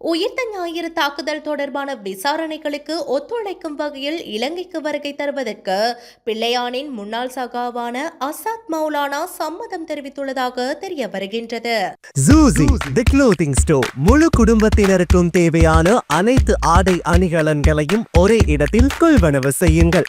உயிர்த்த ஞாயிறு தாக்குதல் தொடர்பான விசாரணைகளுக்கு ஒத்துழைக்கும் வகையில் இலங்கைக்கு வருகை தருவதற்கு பிள்ளையானின் முன்னாள் சகாவான அசாத் மௌலானா சம்மதம் தெரிவித்துள்ளதாக தெரிய வருகின்றது. ஜூசி தி க்ளோத்திங் ஸ்டோர் முழு குடும்பத்தினருக்கும் தேவையான அனைத்து ஆடை அணிகலன்களையும் ஒரே இடத்தில் கொள்வனவு செய்யுங்கள்.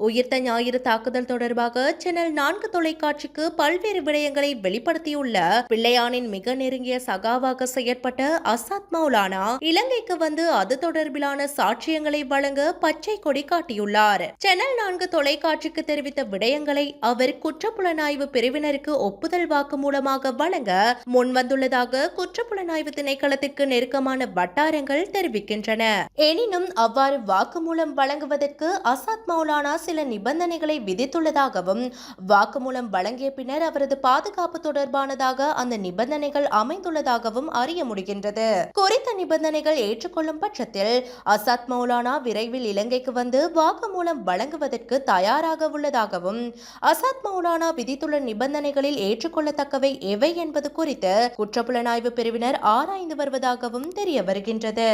உயிர்த்த ஞாயிறு தாக்குதல் தொடர்பாக சேனல் நான்கு தொலைக்காட்சிக்கு பல்வேறு விடயங்களை வெளிப்படுத்தியுள்ள பிள்ளையானின் மிக நெருங்கிய சகாவாக செயற்பட்ட அசாத் மௌலானா இலங்கைக்கு வந்து அது தொடர்பிலான சாட்சியங்களை வழங்க பச்சை கொடி காட்டியுள்ளார். சேனல் நான்கு தொலைக்காட்சிக்கு தெரிவித்த விடயங்களை அவர் குற்றப்புலனாய்வு பிரிவினருக்கு ஒப்புதல் வாக்கு மூலமாக வழங்க முன்வந்துள்ளதாக குற்றப்புலனாய்வு திணைக்களத்திற்கு நெருக்கமான வட்டாரங்கள் தெரிவிக்கின்றன. எனினும் அவ்வாறு வாக்குமூலம் வழங்குவதற்கு அசாத் மௌலானா சில நிபந்தனைகளை விதித்துள்ளதாகவும் வாக்குமூலம் வழங்கிய பின்னர் அவரது பாதுகாப்பு தொடர்பானதாக அந்த நிபந்தனைகள் அமைந்துள்ளதாகவும் அறிய முடிகின்றது. குறித்த நிபந்தனைகள் ஏற்றுக்கொள்ளும் பட்சத்தில் அசாத் மௌலானா விரைவில் இலங்கைக்கு வந்து வாக்குமூலம் வழங்குவதற்கு தயாராக உள்ளதாகவும் அசாத் மௌலானா விதித்துள்ள நிபந்தனைகளில் ஏற்றுக்கொள்ளத்தக்கவை எவை என்பது குறித்து குற்றப்புலனாய்வு பிரிவினர் ஆராய்ந்து வருவதாகவும் தெரிய வருகின்றது.